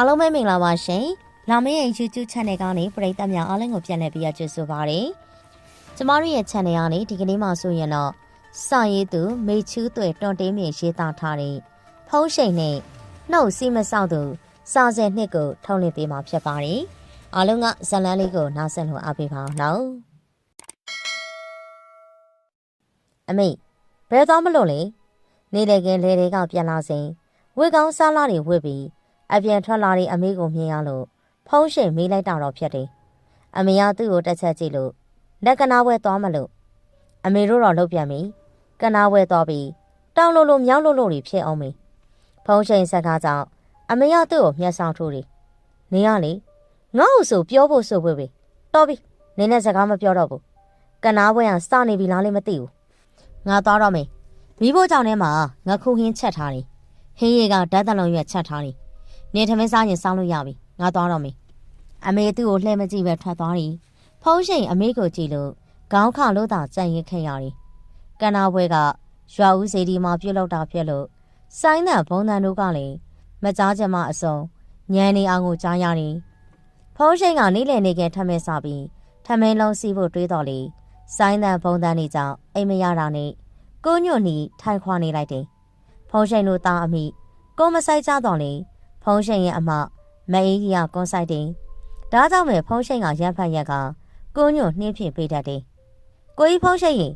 အားလုံးပဲမင်္ဂလာပါရှင်။လာမရဲ့ YouTube Channel ကနေပရိသတ်များအားလုံးကိုပြန်လည်ပြီးရကြိုဆိုပါရစေ။ကျမတို့ရဲ့ Channel ကနေဒီကနေ့မှဆိုရင်တော့စာရေးသူမေချူးတွေတွန်တင်းမြေရေးသားထားတဲ့ဖုံးရှိန်နဲ့နှုတ်စီမဆောက်သူစာစဲနှစ်ကိုထုတ်လင်းပေးမှာဖြစ်ပါတယ်။အားလုံးကဇတ်လန်းလေးကိုနားဆင်လို့အားပေးပါအောင်နော်။အမေဘယ်သွားမလို့လဲ။နေလေကင်းလေတွေကပြန်လာစဉ်ဝေကောင်းစားလာတွေဝစ်ပြီး အပြန်ထွက်လာတဲ့အမေကိုမြင်ရလို့ဖုံးရှိန်မေးလိုက်တာတော့ဖြစ်တယ်။အမေကသူ့ကိုတက်ချက်ကြည့်လို့လက်ကနာဝဲသွားမလို့အမေတို့တော့လှုပ်ပြန်ပြီ။ကနာဝဲသွားပြီးတောင်းလို့လို့မြောင်းလို့လို့တွေဖြစ်အောင်မေ။ဖုံးရှိန်စကားကြောင့်အမေကသူ့ကိုမျက်စောင်းထိုးတယ်။နေရလေငါ့ကိုဆိုပြောဖို့ဆိုဖို့ပဲ။တော်ပြီ။နင်းနဲ့စကားမပြောတော့ဘူး။ကနာဝဲကစနေပြီလားလည်းမသိဘူး။ငါသွားတော့မေ။မိဖို့ကြောင့်ထဲမှာငါခုဟင်းချက်ထားတယ်။ဟင်းရည်ကဓာတ်တလုံးရွက်ချက်ထားတယ်။ နေထမင်းစားရင်စောင်းလို့ရပြီ။ငါသွားတော့မေ။အမေသူ့ကိုလှည့်မကြည့်ပဲထွက်သွားတယ်။ဖုံးရှိန်အမေကိုကြည့်လို့ခေါင်းခလို့သာကြံ့ရင်ခဲ့ရတယ်။ကနာပွဲကရွာဦးစီဒီမှာပြုတ်လောက်တာဖြစ်လို့စိုင်းတဲ့ဘုံတန်တို့ကလည်းမကြားချင်မှအစုံညံနေအောင်ကိုကြားရတယ်။ဖုံးရှိန်ကနေ့လည်နေကထမင်းစားပြီးထမင်းလုံးစီးဖို့တွေးတော်လေစိုင်းတဲ့ဘုံတန်တွေကြောင့်အိမ်မရတာနဲ့ကိုညွန့်နီထိုင်ခွာနေလိုက်တယ်။ဖုံးရှိန်တို့သားအမိကိုမဆိုင်ကြတော့လေဖုံး ရှိန်ရဲ့အမမအေးကြီးကကွန်ဆိုင်တင်ဒါကြောင့်ပဲဖုံးရှိန်ကရန်ဖတ်ရက်ကကိုညွန့်နှင်းဖြင့်ပေးတတ်တယ်။ကိုကြီးဖုံးရှိန်ရင်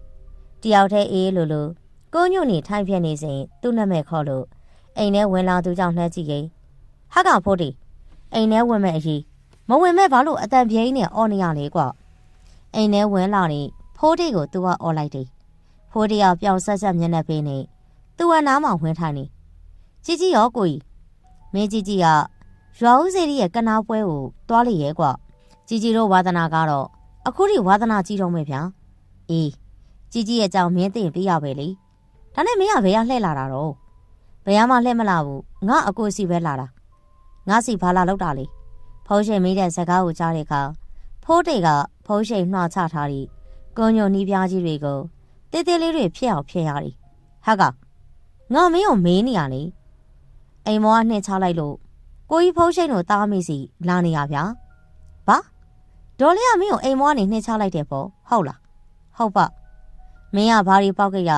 တယောက်တည်းအေးလိုလိုကိုညွန့်နေထိုင်ပြနေစဉ်သူ့နာမည်ခေါ်လို့အိမ်ထဲဝင်လာသူကြောင့်နှက်ကြည့်ရင်ဟာကဖိုးတီအိမ်ထဲဝင်မဲ့အရေးမဝင်မဲ့ဘာလို့အတန်ပြင်းနဲ့အော်နေရလဲကွာအိမ်ထဲဝင်လာနေဖိုးတီကိုသူကအော်လိုက်တယ်ဖိုးတီကပျောင်ဆက်ဆက်မျက်နှာပေးနေသူကနားမှာဝင်ထိုင်နေជីជីရောကိုကြီး မင်းကြီးကြီးကရွာဦးစေရီရဲ့ကနာပွဲကိုတွားလိုက်ရဲကွကြီးကြီးတို့ဝါသနာကတော့အခုထိဝါသနာကြီးတော့မယ်ဗျာအေးကြီးကြီးရဲ့အကြောင်းမင်းသိရင်ပြရပဲလေဒါနဲ့မင်းကဘယ်ရလှည့်လာတာတော့ဘယ်မှလှည့်မလာဘူးငါအကိုစီပဲလာတာငါစီဘာလာလောက်တာလေဖုံးရှိန်မိတဲ့ဇကားကိုကြားတဲ့အခါဖိုးတေကဖုံးရှိန်နှွှချထားပြီးကုံညုံနီးပြားကြီးတွေကိုတေးသေးလေးတွေဖြစ်အောင်ဖြစ်ရတယ်ဟာကငါမင်းကိုမင်းနေရလေ အိမ်မောကနှင်းချလိုက်လို့ကိုကြီးဖုံးရှိန်တို့တားမိစီလာနေရဗျာဘာဒေါ်လေးကမင်းကိုအိမ်မောကနေနှင်းချလိုက်တယ်ပေါ့ဟုတ်လားဟုတ်ပါမင်းကဘာတွေပေါက်ကြရ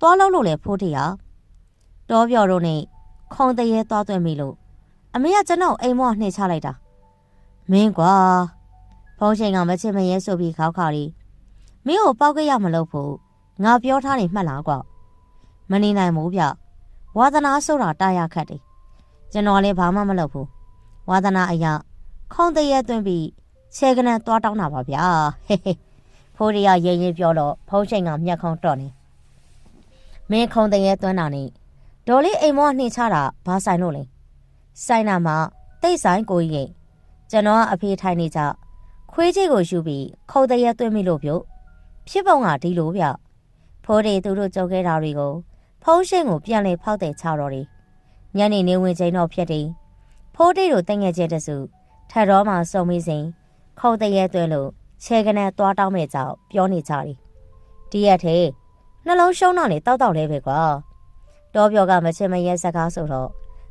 သွားလို့လို့လေဖိုးတေရတောပြော်တို့နဲ့ခုံတရေသွားသွင်းမိလို့အမေကကျွန်တော်အိမ်မောနှိမ့်ချလိုက်တာမင်းကွာဖုံးချိန်ကမချင်မရဲဆိုပြီးခေါက်ခါရီမင်းကိုပောက်ကြရမလို့ဖို့ငါပြောထားနေမှတ်လားကွာမနေနိုင်ဘူးဗျ ဝါသနာဆိုတာတာရခတ်တယ်ကျွန်တော်လည်းဘာမှမလုပ်ဘူးဝါသနာအရာခုံတရေသွင်းပြီးခြေကနန်သွားတောင်းတာပါဗျာဟဲဟဲဖိုးရီယာရင်ရင်ပြောတော့ဖုံးချိန်ကမျက်ခုံးတော့နေမင်းခုံတရေသွင်းတာနေဒေါ်လေးအိမ်မောနှိမ့်ချတာဘာဆိုင်လို့လဲဆိုင်နာမှာတိတ်ဆိုင်ကိုကြီးရဲ့ကျွန်တော်ကအဖေထိုင်နေကြခွေးကြီးကိုယူပြီးခုံတရက်သွင်းမိလို့ပြုတ်ဖြစ်ပုံကဒီလိုဗျဖိုးတွေသူတို့ကြုံခဲ့တာတွေကို ဖုံးရှင်းကိုပြန်လဲဖောက်တဲ့ချတော်တွေညနေနေဝင်ချိန်တော့ဖြစ်တယ်ဖိုးတွေတို့တငယ်ကျတဲ့စုထက်တော်မှစုံမိစဉ်ခုံတရက်သွင်းလို့ခြေကနေသွားတောင်းမဲ့ကြောင်ပြောနေကြတယ်ဒီရက်ထဲနှလုံးရှုံးတော့လေတောက်တောက်လဲပဲကွာတောပြောကမချင်မရဲစကားဆိုတော့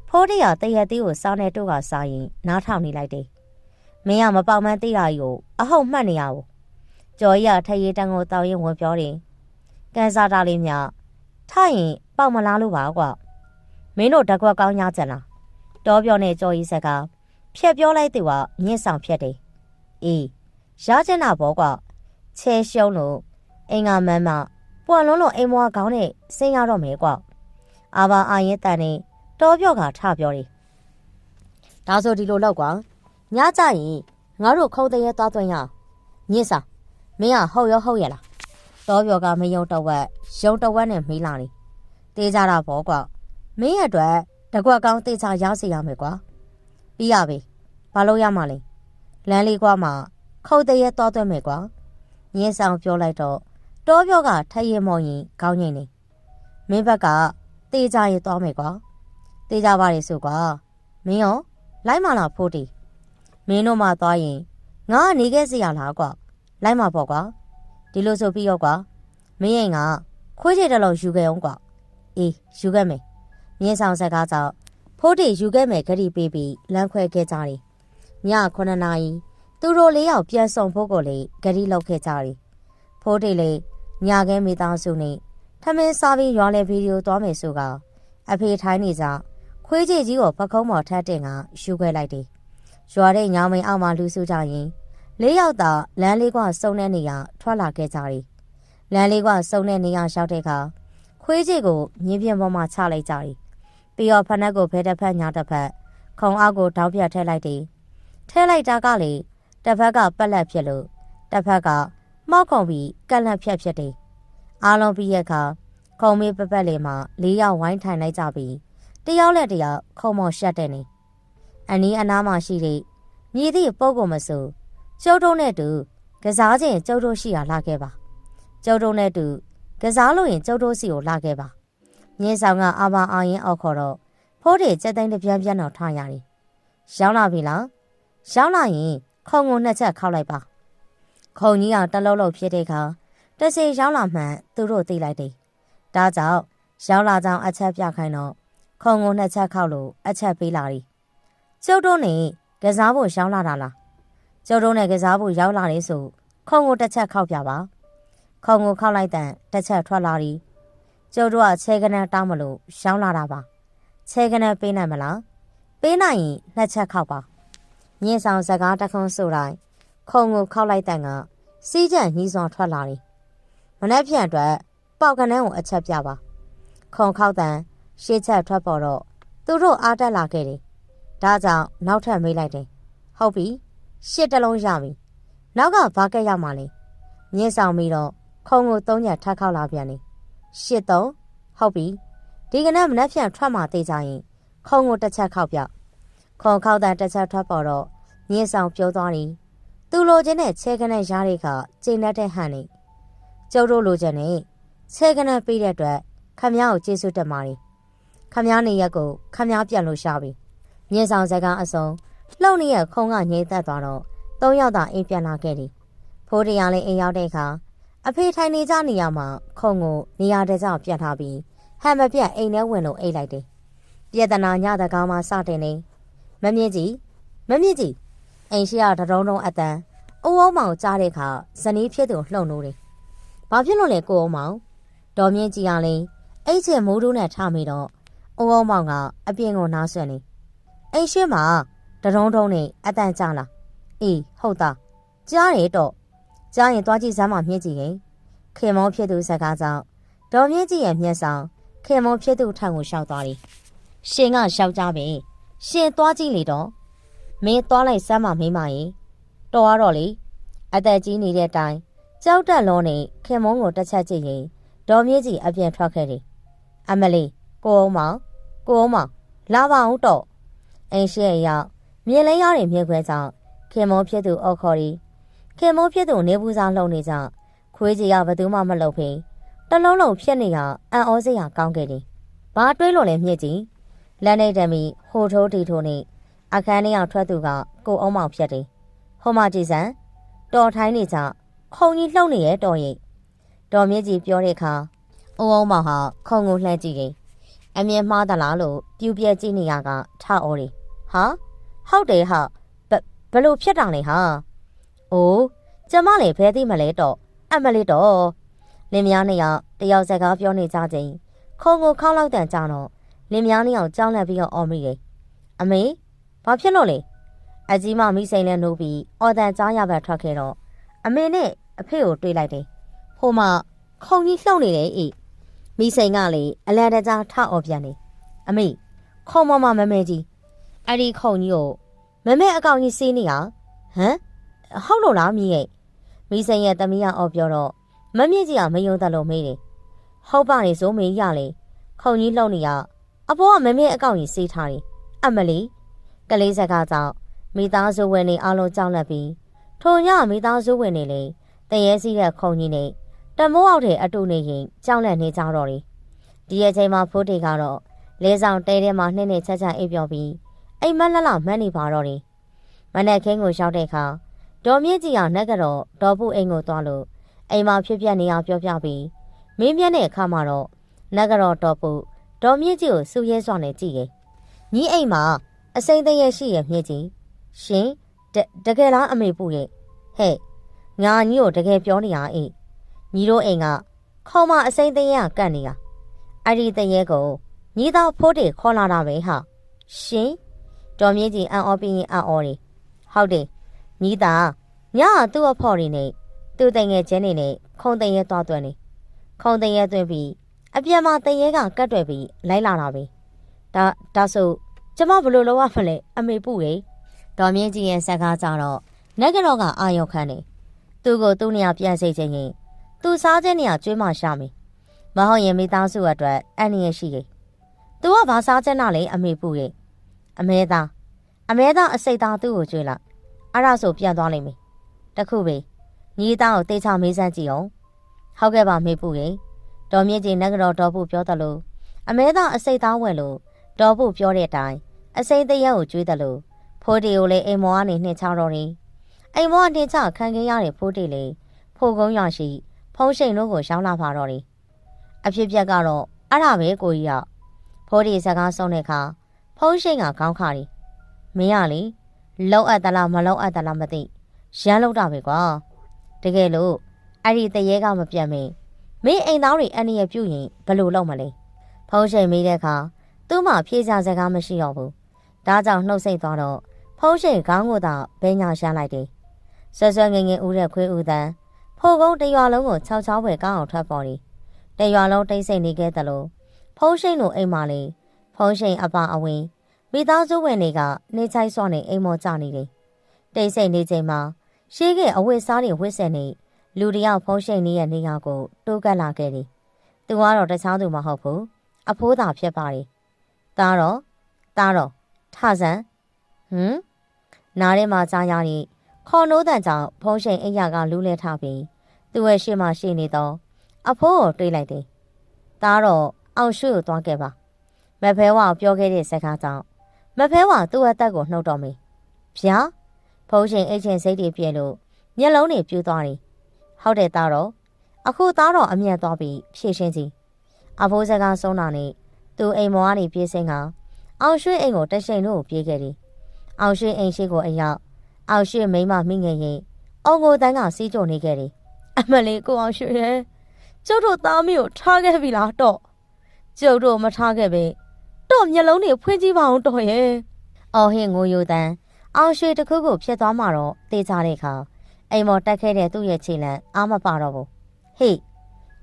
ဖိုးတရတရက်သေးကိုစားနေတို့ကစားရင်နားထောင်နေလိုက်တယ်။မင်းကမပေါမန်းသေးတာကြီးကိုအဟုတ်မှတ်နေရဘူး။ကျော်ကြီးကထရေတန်းကိုတောင်းရင်ဝင်ပြောတယ်။ကန်စားတာလေးမြ ထရင်ပေါက်မလားလို့ပါကွာ။မင်းတို့တကွက်ကောင်းညကြလား။တောပြောနဲ့ကျော်ကြီးစကားဖြက်ပြောလိုက်သူကညစ်ဆောင်ဖြက်တယ်။အေးရချင်တာပေါ့ကွာ။ချဲရှုံးလို့အင်္ဂါမန်းမပွန်လုံးလုံးအိမ်မွားကောင်းနဲ့ဆင်းရတော့မယ်ကွာ။အာဘာအာရင်တန်နဲ့တော်ပြော့ကထပြောတယ်။ဒါဆိုဒီလိုလောက်ကွာ။ညကြရင်ငါတို့ခုံတရဲသွားသွင်းရအောင်။ညစ်စာမင်းကဟုတ်ရောဟုတ်ရလား။ တော်ပြော့ကမယုံတော့ဝက်ယုံတော့ဝက်နဲ့မေးလာတယ်။တေးကြတာပေါ့ကွာ။မင်းရဲ့အတွက်တကွက်ကောင်းတေးချရောက်စီရမယ်ကွာ။ပြီးရပြီ။ဘာလို့ရမှာလဲ။လမ်းလေးကွာမှာခုံတရဲသွားသွင်းမယ်ကွာ။ညင်းဆောင်ပြောလိုက်တော့တော်ပြော့ကထရဲမော်ရင်ခေါင်းငိမ့်နေ။မင်းဘက်ကတေးကြရသွားမယ်ကွာ။တေးကြပါလေဆိုကွာမင်းရောလိုက်မလားဖိုးတီမင်းတို့မှသွားရင်ငါကနေခဲ့စီရလားကွာလိုက်မပေါ့ကွာ ဒီလိုဆိုပြီးတော့ကွာမင်းရင်ကခွေးချေတလုံးယူခဲ့အောင်ကွာအေးယူခဲ့မယ်မြင်းဆောင်ဆက်ကားကြောင့်ဖဖိုးတေယူခဲ့မယ်ဂရီပေးပြီးလမ်းခွဲခဲ့ကြတယ်ည9နာရီသူတို့လေးယောက်ပြန်ဆောင်ဖို့ကိုလေဂရီလောက်ခဲ့ကြတယ်ဖိုးတေလေညခဲမိသားစုနဲ့ထမင်းစားပြီးရွာလေဗီဒီယိုသွားမယ်ဆိုကအဖေထိုင်းနေကြခွေးကြီးကြီးကိုပခုံးပေါ်ထပ်တင်ကယူခဲ့လိုက်တယ်ရွာတဲ့ညောင်မင်းအောက်မှာလူစုကြရင် လေးယောက်သာလမ်းလေးကစုံတဲ့နေရာထွက်လာခဲ့ကြတယ်လမ်းလေးကစုံတဲ့နေရာရောက်တဲ့အခါခွေးကြီးကိုမြင်းပြင်းပေါ်မှာချလိုက်ကြတယ်ပြီးတော့ဖနက်ကိုဖဲတစ်ဖက်ညာတစ်ဖက်ခုံအောက်ကိုတောက်ပြတ်ထည့်လိုက်တယ်ထဲလိုက်တာကလေတစ်ဖက်ကပက်လက်ဖြစ်လို့တစ်ဖက်ကမောက်ခုံပြီးကက်လက်ဖြတ်ဖြစ်တယ်အားလုံးပြီးရဲ့အခါခုံမေးပပက်လေးမှာလေးယောက်ဝိုင်းထိုင်လိုက်ကြပြီးတယောက်လက်တယောက်ခုံမော်ရှက်တဲ့နေအနီးအနားမှာရှိတဲ့မြည်သည့်ပုံကိုမဆို ကျုပ်တို့နဲ့တူကစားခြင်းကျုပ်တို့ရှိရလာခဲ့ပါကျုပ်တို့နဲ့တူကစားလို့ရင်ကျုပ်တို့စီကိုလာခဲ့ပါမြင်းဆောင်ကအာဘာအာရင်အောက်ခေါ်တော့ဖိုးတွေစက်တိုင်းတစ်ပြန်းပြန်းတော့ထားရတယ်ရောက်လာပြီလားရောက်လာရင်ခုံကိုနှစ်ချက်ခောက်လိုက်ပါခုံကြီးကတလုံးလုံးဖြစ်တဲ့အခါတစီရောက်လာမှန်သူတို့သိလိုက်တယ်ဒါကြောင့်ရောက်လာကြောင်အချက်ပြခိုင်းတော့ခုံကိုနှစ်ချက်ခောက်လို့အချက်ပေးလာတယ်ကျုပ်တို့နဲ့ကစားဖို့ရောက်လာတာလား ကျုပ်တို့နဲ့ကစားဖို့ရောက်လာတယ်ဆိုခုံကိုတစ်ချက်ခောက်ပြပါခုံကိုခောက်လိုက်တဲ့တစ်ချက်ထွက်လာသည်ကျုပ်တို့ကခြေကနန်းတောင်းမလို့ရောက်လာတာပါခြေကနန်းပေးနိုင်မလားပေးနိုင်ရင်နှစ်ချက်ခောက်ပါညင်ဆောင်စကားတခွန်းဆိုတိုင်းခုံကိုခောက်လိုက်တဲ့ကစီးကြံညှီးစွာထွက်လာသည်မနှက်ဖြန့်အတွက်ပေါက်ကနန်းကိုအချက်ပြပါခုံခောက်တဲ့ရှေ့ချက်ထွက်ပေါ်တော့သူတို့အားတက်လာခဲ့တယ်ဒါကြောင့်နောက်ထပ်မေးလိုက်တယ်ဟုတ်ပြီ ရှစ်တလုံးရပြီနောက်ကဘာကက်ရောက်မှလဲညင်းဆောင်ပြီးတော့ခုံကိုသုံးညထပ်ခောက်လာပြန်တယ်ရှစ်သုံးဟုတ်ပြီဒီကနေ့မနက်ဖြန်ထွက်မှသေးကြရင်ခုံကိုတစ်ချက်ခောက်ပြခုံခောက်တဲ့တစ်ချက်ထွက်ပေါ်တော့ညင်းဆောင်ပြောသွားတယ်သူလိုချင်တဲ့ခြေကနဲ့ရားတွေကကျိန်တဲ့ဟန်နေကျုပ်တို့လိုချင်တဲ့ခြေကနဲ့ပြီးတဲ့အတွက်ခမ ्या ကိုကျေးဇူးတင်ပါတယ်ခမ ्या နေရက်ကိုခမ ्या ပြန်လို့ရှာပြီညင်းဆောင်စကားအစုံ လှုပ်နေရခုံကငြိမ့်သက်သွားတော့သုံးယောက်သာအိမ်ပြန်လာခဲ့တယ်ဖိုးတရားလေးအိမ်ရောက်တဲ့အခါအဖေထိုင်နေကြနေရမှာခုံကိုနေရာတကြောင်ပြန်ထားပြီးဟန်မပြတ်အိမ်ထဲဝင်လို့အိတ်လိုက်တယ်ပြေတနာညတကားမှစတင်နေမမြင့်ကြီးမမြင့်ကြီးအိမ်ရှိရတရုံတုံးအတန်အိုးအောင်မောင်ကြားတဲ့အခါဇနီးဖြစ်သူလှုံလို့တယ်ဘာဖြစ်လို့လဲကိုအောင်မောင်ဒေါ်မြင့်ကြီးကလည်းအိတ်ချင်မိုးတို့နဲ့ထားမိတော့အိုးအောင်မောင်ကအပြင်ကိုနားဆွနေအိမ်ရှိမှာ တရုံတုံးနဲ့အတန်ကြလားအေးဟုတ်သားကြားတယ်တော့ကြားရင်သွားကြည့်စမ်းမမြင့်ကြည့်ရင်ခင်မောဖြစ်သူစကားကြောင့်ဒေါ်မြင့်ကြည့်ရဲ့မျက်ဆောင်ခင်မောဖြစ်သူထံကိုရှောက်သွားတယ်ရှင်ကရှောက်ကြပဲရှင်သွားကြည့်လေတော့မင်းသွားလိုက်စမ်းမမင်းမရင်တော်ရတော့လေအသက်ကြီးနေတဲ့အတိုင်းကြောက်တက်လုံးနဲ့ခင်မုန်းကိုတစ်ချက်ကြည့်ရင်ဒေါ်မြင့်ကြီးအပြန်ထွက်ခဲ့တယ်အမလီကိုအောင်မောင်ကိုအောင်မောင်လာပါအောင်တော့အိမ်ရှိရောက် မြင်လဲရတဲ့မြင်ခွဲကြောင့်ခင်မုန်းဖြစ်သူအော်ခေါ်ရီခင်မုန်းဖြစ်သူနေဘူးစားလှုပ်နေကြခွေးကြီးကဘယ်သူမှမလှုပ်ဖေးတလုံးလုံးဖြစ်နေရအံ့ဩစရာကောင်းခဲ့တယ်ဘာတွေးလို့လဲမြင့်ကြီးလက်နေတမီဟိုထိုးတီထိုးနေအခန်းထဲအောင်ထွက်သူကကိုအောင်မောင်ဖြစ်တယ်ဟိုမကြည်စံတော်ထိုင်းနေကြခုံကြီးလှုပ်နေရဲ့တော်ရိပ်တော်မြင့်ကြီးပြောတဲ့အခါအိုးအောင်မောင်ဟာခုံကိုလှမ်းကြည့်ရင်အမြင်မှားသလားလို့ပြူပြဲကြည့်နေရကထအော်တယ်ဟာ ဟုတ်တယ်ဟာဘလို့ဖြစ်တာလဲဟာအိုးကျမလည်းဖဲသိမလဲတော့အမလေးတော့လင်မယားနှစ်ယောက်တယောက်စကားပြောနေကြချိန်ခုံကိုခောက်လောက်တန်ကြတော့လင်မယားနှစ်ယောက်ကြောင်းလက်ပြီးတော့အော်မိတယ်အမေဘာဖြစ်လို့လဲအကြီးမမိစိန်နဲ့နှုတ်ပြီးအော်တန်ကြားရဘက်ထွက်ခဲ့တော့အမေနဲ့အဖေကိုတွေးလိုက်တယ်ဟိုမှခုံကြီးလှုပ်နေတယ်အေးမိစိန်ကလေအလဲတကြားထအော်ပြန်နေအမေခုံမမမမဲကြီး အဲ့ဒီခုံကြီးကိုမမဲအကောင်ကြီးစီးနေတာဟမ်ဟုတ်လို့လားမိရဲ့မိစိန်ရဲ့တမီးကအော်ပြောတော့မမြင့်ကြီးကမယုံတတ်လို့မေးတယ်ဟုတ်ပါလေဆိုမေးရလေခုံကြီးလှုပ်နေရအပေါ်ကမမဲအကောင်ကြီးစီးထားတယ်အမလီကလေးစကားကြောင့်မိသားစုဝင်တွေအားလုံးကြောက်လန့်ပြီးထိုညမိသားစုဝင်တွေလည်းတရေစီးတဲ့ခုံကြီးနဲ့တမိုးအောက်ထဲအတူနေရင်ကြောက်လန့်နေကြတော့တယ်ဒီအချိန်မှာဖိုးတေကတော့လဲဆောင်တဲထဲမှာနှင်းနဲ့ချက်ချက်အိပ်ပျော်ပြီး အိမ်မက်လက်လောက်မှန်းနေပါတော့တယ်မနက်ခင်းကိုရောက်တဲ့အခါဒေါ်မြင့်ကြီးကနက်ကတော့ဒေါ်ဖို့အိမ်ကိုသွားလို့အိမ်မှာဖြစ်ပြနေအောင်ပြောပြပြီးမင်းမြတ်တဲ့အခါမှာတော့နက်ကတော့ဒေါ်ဖို့ဒေါ်မြင့်ကြီးကိုစူရဲစွာနဲ့ကြည့်ရဲ့ညီအိမ်မှာအစိမ့်တရရှိရမြင့်ကြီးရှင်တကယ်လားအမေပူရဲ့ဟဲ့ငါညီကိုတကယ်ပြောနေရအိညီတို့အိမ်ကခေါမအစိမ့်တရကတ်နေတာအဲ့ဒီတရကိုညီသားဖိုးတွေခေါ်လာတာပဲဟာရှင် တော်မြင့်ကြီးအံ့ဩပြီးရင်အံ့ဩတယ်ဟုတ်တယ်ညီသားညကသူ့အဖော်တွေနဲ့သူ့တငယ်ချင်းတွေနဲ့ခုံတရဲသွားသွင်းနေခုံတရဲသွင်းပြီးအပြန်မှာတရဲကကတ်တွယ်ပြီးလိုက်လာတာပဲဒါဒါဆိုကျမဘလို့လောက်ရမလဲအမေပူရေတော်မြင့်ကြီးရဲ့စကားကြတော့နက်ကတော့ကအာရုံခံနေသူ့ကိုသူ့နေရာပြန်စိတ်ချင်းရင်သူစားခြင်းနေရာကျွေးမှရှာမယ်မဟုတ်ရင်မိသားစုအတွက်အန်ရရှိရေသူကဘာစားခြင်းနဲ့လဲအမေပူရေ အမဲသားအမဲသားအစိတ်သားသူ့ကိုကျွေးလိုက်အဲ့ဒါဆိုပြန်သွားလိမ့်မယ်တခုပဲညီသားကိုတေချာမေးစမ်းကြည့်အောင်ဟုတ်ကဲ့ပါမေပူရေတော်မြင့်ကြီးနက်ကတော့တော်ဖို့ပြောတယ်လို့အမဲသားအစိတ်သားဝယ်လို့တော်ဖို့ပြောတဲ့အတိုင်းအစိမ့်တရက်ကိုကျွေးတယ်လို့ဖိုးတီကိုလည်းအိမ်မောကနေနှင်ချတော့တယ်အိမ်မောကနှင်ချခံခဲ့ရတဲ့ဖိုးတီလေဖိုကုန်းရရှိ ဖုံးရှိန်တို့ကိုရှောင်းလာပါတော့တယ်အဖြစ်ပြက်ကတော့အဲ့ဒါပဲကိုကြီးရောက်ဖိုးတီစကားဆုံးတဲ့အခါ ဖုံးရှိန်ကခေါင်းခါတယ်မင်းကလေလောက်အပ်သလားမလောက်အပ်သလားမသိရမ်းလောက်တာပဲကွာတကယ်လို့အဲ့ဒီတရေကမပြတ်မင်းမင်းအိမ်သားတွေအန္တရာယ်ပြုရင်ဘယ်လိုလုပ်မလဲဖုံးရှိန်မိတဲ့အခါသူ့မှာဖြေးစားစကားမရှိတော့ဘူးဒါကြောင့်နှုတ်ဆက်သွားတော့ဖုံးရှိန်ခေါင်းကိုသာဘဲညာရှမ်းလိုက်တယ်ဆွဆွငငယ်ဦးတဲ့ခွေးဦးတန်းဖိုကုန်းတရွာလုံးကိုခြောက်ချောင်းပဲကောင်းအောင်ထွက်ပေါ်တယ်တရွာလုံးတိတ်ဆိတ်နေခဲ့သလိုဖုံးရှိန်လိုအိမ်မာလေး ဖုံးရှိန်အပါအဝင်မိသားစုဝင်တွေကနေချိုက်စော့နေအိမ်မော်ကြနေတယ်တိတ်ဆိတ်နေချိန်မှာရှေးကအဝတ်စားတွေဝတ်ဆင်နေလူတယောက်ဖုံးရှိန်နေရဲ့နေရာကိုတိုးကပ်လာခဲ့တယ်သူကတော့တခြားသူမဟုတ်ဘူးအဖိုးသာဖြစ်ပါတယ်သားတော့သားတော့ထဆန်းဟမ်နားထဲမှာကြားရတဲ့ခေါ်နိုးတန်ကြောင့်ဖုံးရှိန်အိယာကလူးလဲထပြီးသူ့ရဲ့ရှေ့မှာရှိနေတော့အဖိုးကိုတွေးလိုက်တယ်သားတော့အောင်ရွှေကိုသွားခဲ့ပါ မဖဲဝါပြောခဲ့တဲ့စကားကြောင့်မဖဲဝါသူ့အသက်ကိုနှုတ်တော်မီဗျာဖုံးရှင်အိတ်ချင်စိတ်တွေပြည့်လို့မျက်လုံးတွေပြူးသွားတယ်ဟုတ်တယ်သားတော့အခုသားတော့အမျက်သွားပြီးဖြည့်ရှင်းစီအဖိုးစကားဆုံးတာနဲ့သူအိမ်မောကနေပြေးစင်းကအောင်ရွှေအိမ်ကိုတရှိန်တို့ကိုပြေးခဲ့တယ်။အောင်ရွှေအိမ်ရှိကိုအရောက်အောင်ရွှေမိမမိငယ်ရင်အောင်ကိုတန်းကစီးကြုံနေခဲ့တယ်။အမလေးကိုအောင်ရွှေရဲ့ကျုပ်တို့သားမီးကိုထားခဲ့ပြီလားတော့ကျုပ်တို့မထားခဲ့ပဲ တော့မျက်လုံးတွေဖွင့်ကြည့်ပါအောင်တော့ရဲ့။အော်ဟင်ငိုယိုတန်းအောင်ရွှေတစ်ခုခုဖြစ်သွားမှတော့တေးကြတဲ့အခါအိမ်မော်တက်ခဲ့တဲ့သူ့ရဲ့ခြေလံအားမပါတော့ဘူး။ဟေး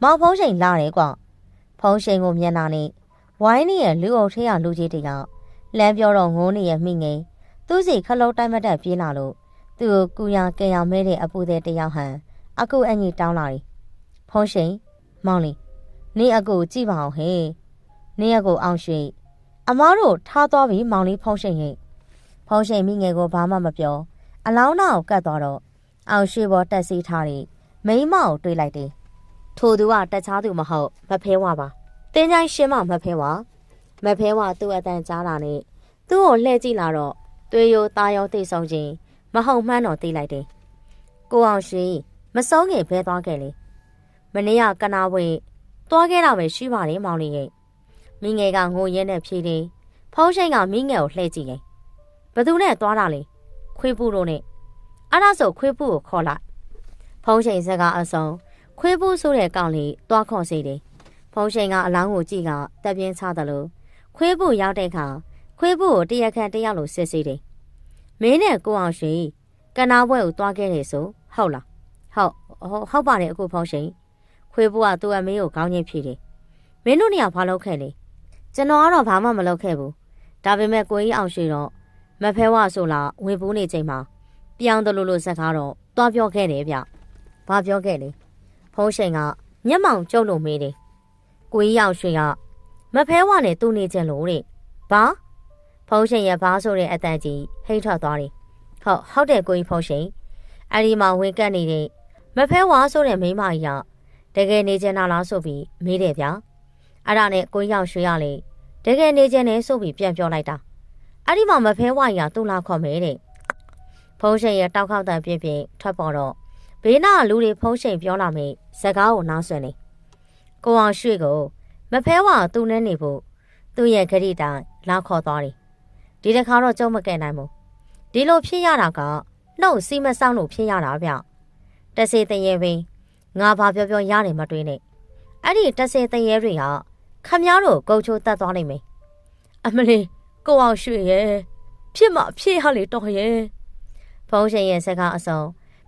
မောင်ဖုံးချိန်လာတယ်ကွာ။ဖုံးချိန်ကိုမျက်နှာနဲ့ဝိုင်းနေရဲ့လူအုပ်ထဲရလူကြီးတယောက်လမ်းပြောတော့ငိုးနေရဲ့မိငိန်သူ့စီခလုံးတိုင်းမတက်ပြေးလာလို့သူ့ကိုကူရကင်ရမဲတဲ့အပူတဲ့တယောက်ဟန်အခုအညီတောင်းလာတယ်ဖုံးရှိန်မောင်လေးနေအကူကြည့်ပါအောင်ဟဲ့နေအကူအောင်ရွှေ အမားတို့ထားသွားပြီမောင်လေးဖုံးရှိန်ဟဲ့ဖုံးရှိန်မိငယ်ကိုဘာမှမပြောအလောင်းနာကိုကတ်သွားတော့အောင်ရွှေပေါ်တက်စီထားတယ်မိမကိုတွေးလိုက်တယ်ထိုသူကတခြားသူမဟုတ်မဖဲဝပါတင်းချိုင်းရှင်းမှမဖဲဝါမဖဲဝါသူ့အတန်ကြားတာနဲ့သူ့ကိုလှည့်ကြည့်လာတော့သွေးရိုးသားရောသိဆုံးခြင်းမဟုတ်မှန်းတော့သိလိုက်တယ်ကိုအောင်ရှိမဆုံးခင်ဘဲသွားခဲ့လေမနေ့ကကနာဝေးသွားခဲ့တာပဲရှိပါတယ်မောင်လေးရဲ့ မိငယ်ကငိုရင်းနဲ့ဖြေတယ်ဖုံးရှိန်ကမိငယ်ကိုလှည့်ကြည့်ရင်ဘသူနဲ့သွားတာလဲခွေးပူတို့နဲ့အဲ့ဒါဆိုခွေးပူကိုခေါ်လိုက်ဖုံးရှိန်စကားအစုံခွေးပူဆိုတဲ့ကောင်လေးသွားခေါ်စီတယ်ဖုံးရှိန်ကအလောင်းကိုကြည့်ကတက်ပြင်းချတယ်လို့ခွေးဖို့ရောက်တဲ့အခါခွေးဖို့ကိုတရက်ခန့်တယောက်လိုစစ်စစ်တယ်မင်းနဲ့ကိုအောင်ရွှေကနာဘွဲကိုသွားခဲ့တယ်ဆိုဟုတ်လားဟုတ်ဟုတ်ပါတယ်အခုဖုံးရှိန်ခွေးဖို့ကသူ့အမေကိုခေါင်းညှိဖြေတယ်မင်းတို့နေရာဘာလုပ်ခဲ့လဲ ကျွန်တော်ကတော့ဘာမှမလုပ်ခဲ့ဘူးဒါပေမဲ့ကိုကြီးအောင်ရွှေတော့မဖဲဝဆိုလားဝေဘူးနေချိန်မှာပြောင်းတယ်လို့လို့ဇက်ကားတော့တွားပြောခဲ့တယ်ဗျဘာပြောခဲ့လဲဖုံးရှိန်ကမျက်မှောင်ကျုပ်လို့မေးတယ်ကိုကြီးရောက်ရွှေကမဖဲဝနဲ့သူ့နေခြင်းလို့တဲ့ဘာဖုံးရှင်ရဲ့ဘာဆိုတဲ့အတန်ကြီးဟိတ်ထွက်သွားတယ်ဟုတ်ဟုတ်တယ်ကိုကြီးဖုံးရှင်အဲ့ဒီမှာဝင်ကတ်နေတဲ့မဖဲဝါဆိုတဲ့မိမကြီးကတကယ်နေခြင်းလားဆိုပြီးမေးတယ်ဗျာ အဲ့ဒါနဲ့ကိုကြီးရောက်ရွှေရလေတကယ်နေခြင်းနဲ့ဆိုပြီးပြန်ပြောလိုက်တာအဲ့ဒီမှာမဖဲဝါကြီးကသူ့လာခေါ်မယ်တဲ့ဖုံးရှင်ရဲ့တောက်ခေါက်တန်ပြင်းပြင်းထွက်ပေါ်တော့ဘေးနာလူတွေဖုံးရှင်ပြောလာမေးစကားကိုနားဆွနေကိုအောင်ရွှေကိုမဖဲဝါသူနဲ့နေဖို့သူ့ရဲ့ခရီးတိုင်းလာခေါ်သွားတယ်ဒီတစ်ခါတော့ကြုံမကဲနိုင်ဘူးဒီလိုဖြစ်ရတာကနှုတ်စီမဆောင်လို့ဖြစ်ရတာဗျတစေတရေပင်ငါဘာပြောပြောရတယ်မတွေးနဲ့အဲ့ဒီတစေတရေတွေက ခမည်းတော်ကုတ်ချိုးတတ်သွားနိုင်မယ်အမလေးကိုအောင်ရွှေရဲ့ဖြစ်မဖြစ်ဟာလေတော်ရဲ့ဖုံးရှင်ရဲ့စကားအစုံ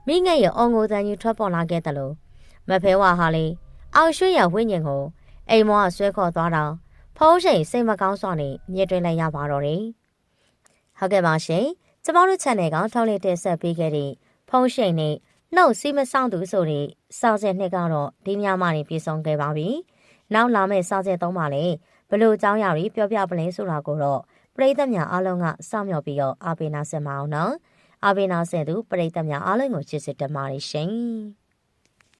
မိငယ်ရဲ့အော်ငိုတန်ကြီးထွက်ပေါ်လာခဲ့တယ်လို့မဖဲဝါဟာလေအောင်ရွှေရဲ့ဝိညာဉ်ကိုအိမ်မောကဆွဲခေါ်သွားတာဖုံးရှင်စိတ်မကောင်းစွာနဲ့မြင်တွေ့လိုက်ရပါတော့တယ်ဟုတ်ကဲ့ပါရှင်ကျမတို့ channel ကထောက်လေးတက်ဆက်ပေးခဲ့တဲ့ဖုံးရှင်နဲ့နှုတ်စီမဆောင်သူဆိုတဲ့စောင့်ဆက်နှစ်ကတော့ဒီညမှနေပြေဆုံးခဲ့ပါပြီ။ နောက်လာမယ့်စောင့်ဆက်သုံးပါလေဘလို့အကြောင်းအရာတွေပြောပြပလဲဆိုတာကိုတော့ပရိသတ်များအားလုံးကစောင့်မျှော်ပြီးတော့အားပေးနာဆင်ပါအောင်နော်။အားပေးနာဆင်သူပရိသတ်များအားလုံးကိုချစ်စစ်တတ်ပါတယ်ရှင်။